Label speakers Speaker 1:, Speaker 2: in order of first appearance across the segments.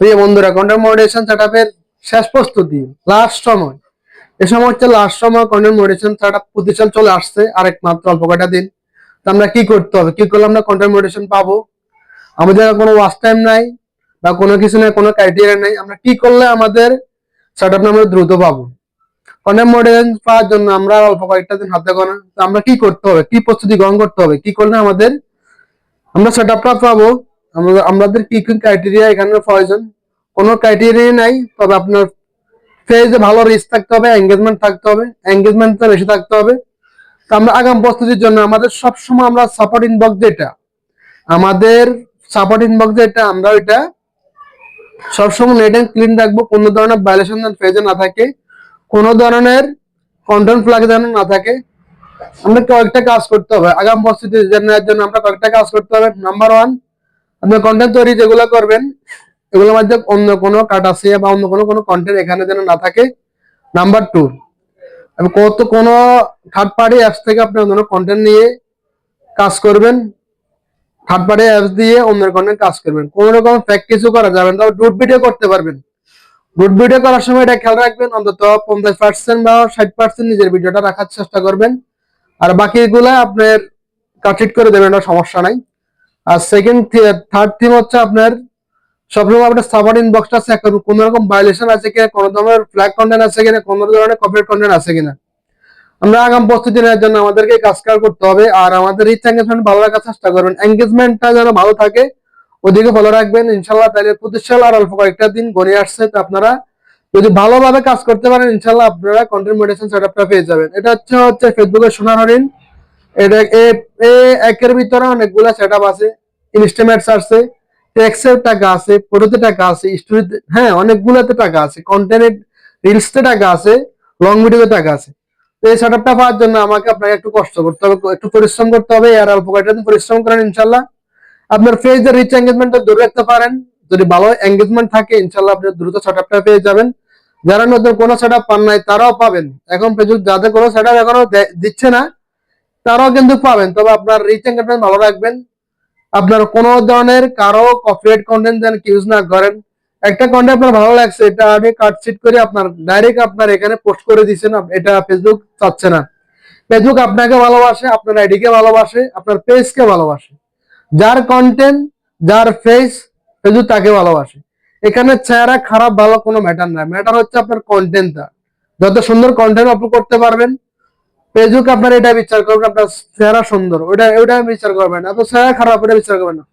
Speaker 1: প্রিয় বন্ধুরা content moderation সেটআপের শেষ প্রস্তুতি লাস্ট সময়। এ সময় হচ্ছে লাস্ট সময় কন্টেন্ট মডারেশন সেটআপ প্রতিষ্ঠান চলে আসছে, আরেক মাত্র অল্প কয়টা দিন। তো আমরা কি করতে হবে? কি করলে আমরা কন্টেন্ট মডারেশন পাবো? আমাদের কোনো ওয়াচ টাইম নাই, বা কোনো কিছু নাই, কোনো ক্রাইটেরিয়া নাই। আমরা কি করলে আমাদের সেটআপ আমরা দ্রুত পাবো? কন্টেন্ট মডারেশন পাওয়ার জন্য আমরা অল্প কয়েকটা দিন হাতে গোনা তো আমরা কি করতে হবে? কি প্রস্তুতি গ্রহণ করতে হবে? কি করলে আমাদের আমরা সেটআপটা পাবো? আমরা আমাদের কি কি ক্রাইটেরিয়া এখানে প্রয়োজন? কোনো ক্রাইটেরিয়া নাই, তবে আপনার পেজে ভালো রিচ থাকতে হবে এঙ্গেজমেন্ট থাকতে হবে এঙ্গেজমেন্টটা বেশি থাকতে হবে। তো আমরা আগাম প্রস্তুতির জন্য আমাদের সবসময় আমরা সাপোর্ট ইনবক্স যেটা, আমাদের সাপোর্ট ইনবক্স যেটা, আমরা ওইটা সবসময় নেট এন্ড ক্লিন রাখব। কোনো ধরনের ভাইলেশন পেজে না থাকে, কোনো ধরনের কন্টেন্ট ফ্ল্যাগ যেন না থাকে। আমরা কয়েকটা কাজ করতে হবে। আগাম প্রস্তুতি নেওয়ার জন্য আমরা কয়েকটা কাজ করতে হবে। নাম্বার ওয়ান আপনি কন্টেন্ট তৈরি যেগুলো করবেন, এগুলোর মধ্যে অন্য কোনো কাটাসিয়া বা অন্য কোনো কোনো কন্টেন্ট এখানে যেন না থাকে। নাম্বার টু কত, কোনো থার্ড পার্টি অ্যাপস থেকে আপনি অন্য কন্টেন্ট নিয়ে কাজ করবেন। থার্ড পার্টি অ্যাপস দিয়ে অন্য কন্টেন্ট কাজ করবেন। কোন রকম ফ্যাক কিছু করা যাবে না ডুট ভিডিও করতে পারবেন। ডুট ভিডিও করার সময় এটা খেয়াল রাখবেন, অন্তত পঞ্চাশ পার্সেন্ট বা ষাট পার্সেন্ট নিজের ভিডিওটা রাখার চেষ্টা করবেন। আর বাকিগুলা আপনার কাটলিট করে দেবেন সমস্যা নাই। আর সেকেন্ড থার্ড থিম হচ্ছে আপনার সবসময় আপনার সাবার ইনবক্সটা চেক করুন। কোন রকম ভায়োলেশন আছে কিনা, কোন ধরনের ফ্ল্যাগ কন্টেন্ট আছে কিনা, কোন ধরনের কপিরাইট কন্টেন্ট আছে কিনা। আমরা আগাম প্রস্তুতি নেওয়ার জন্য আমাদেরকে কাজকার করতে হবে আর আমাদের রিচ এঙ্গেজমেন্ট ভালো রাখার চেষ্টা করবেন এঙ্গেজমেন্টটা যেন ভালো থাকে, ওদিকে ভালো রাখবেন। ইনশাল্লাহ তাহলে প্রতিষ্ঠান আর অল্প কয়েকটা দিন গড়ে আসছে। তো আপনারা যদি ভালোভাবে কাজ করতে পারেন, ইনশাল্লাহ আপনারা কন্টেন্ট মডিটেশন সেটআপটা পেয়ে যাবেন। এটা হচ্ছে হচ্ছে ফেসবুকের সোনার হরিণ। এটা একের ভিতরে অনেকগুলো সেটআপ আছে। ইনস্টামেটস আছে টেক্সের টাকা আছে ফটোতে টাকা আছে স্টোরিতে হ্যাঁ অনেকগুলোতে টাকা আছে কন্টেন্ট রিলসতে টাকা আছে লং ভিডিওতে টাকা আছে। তো এই সেটআপটা পাওয়ার জন্য আমাকে আপনাকে একটু কষ্ট করতে হবে, একটু পরিশ্রম করতে হবে আর অল্প কয়েকটা দিন পরিশ্রম করেন ইনশাল্লাহ। আপনার ফেজের রিচ এঙ্গেজমেন্টটা ধরে রাখতে পারেন, যদি ভালো এঙ্গেজমেন্ট থাকে, ইনশাল্লাহ আপনি দ্রুত সেটআপটা পেয়ে যাবেন। যারা নতুন কোনো সেটআপ পান নাই, তারাও পাবেন। এখন ফেসবুক যাদের কোনো সেটআপ এখনও দে- দিচ্ছে না, তারাও কিন্তু পাবেন। তবে আপনার রিচ এঙ্গেজমেন্ট ভালো রাখবেন। আপনার কোনো ধরনের কারও কপিরাইট কন্টেন্ট যেন ইউজ না করেন। একটা কন্টেন্ট আপনার ভালো লাগছে, এটা আমি কাটশিট করে আপনার ডাইরেক্ট আপনার এখানে পোস্ট করে দিচ্ছেন এটা ফেসবুক চাচ্ছে না। ফেসবুক আপনাকে ভালোবাসে, আপনার আইডিকে ভালোবাসে, আপনার পেজকে ভালোবাসে। যার কন্টেন্ট যার ফেস ফেসবুক তাকে ভালোবাসে। এখানে চেহারা খারাপ, ভালো কোনো ম্যাটার না ম্যাটার হচ্ছে আপনার কন্টেন্টটা যত সুন্দর কন্টেন্ট আপলোড করতে পারবেন ফেসবুক আপনার এটা বিচার করবেন আপনার চেহারা সুন্দর। ওটা ওটা বিচার করবেন তো চেহারা খারাপ ওটা বিচার করবেন না।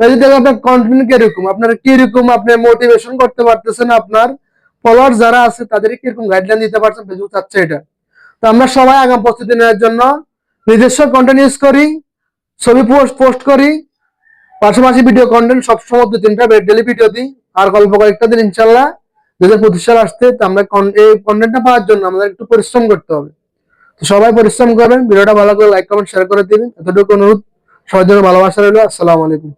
Speaker 1: ফেসবুক থেকে আপনার কন্টেন্ট কীরকম, আপনার কীরকম, আপনি মোটিভেশন করতে পারতেছেন আপনার ফলোয়ার যারা আছে, তাদের কীরকম গাইডলাইন দিতে পারছেন? ফেসবুক চাচ্ছে এটা। তো আমরা সবাই আগাম প্রস্তুতি নেওয়ার জন্য নিজস্ব কন্টেন্ট ইউজ করি, ছবি পোস্ট পোস্ট করি। পাশাপাশি ভিডিও কন্টেন্ট সবসময় দু, তিনটা ডেলি ভিডিও দিই। আর গল্প কয়েকটা দিন ইনশাল্লাহ। যদি প্রতিষ্ঠান আসতে তো আমরা এই কন্টেন্টটা পাওয়ার জন্য আমাদের একটু পরিশ্রম করতে হবে। তো সবাই পরিশ্রম করবেন, ভিডিওটা ভালো করে লাইক কমেন্ট শেয়ার করে দিবেন। এতটুকু অনুরোধ। সবার জন্য ভালোবাসা রইল, আসসালামু আলাইকুম।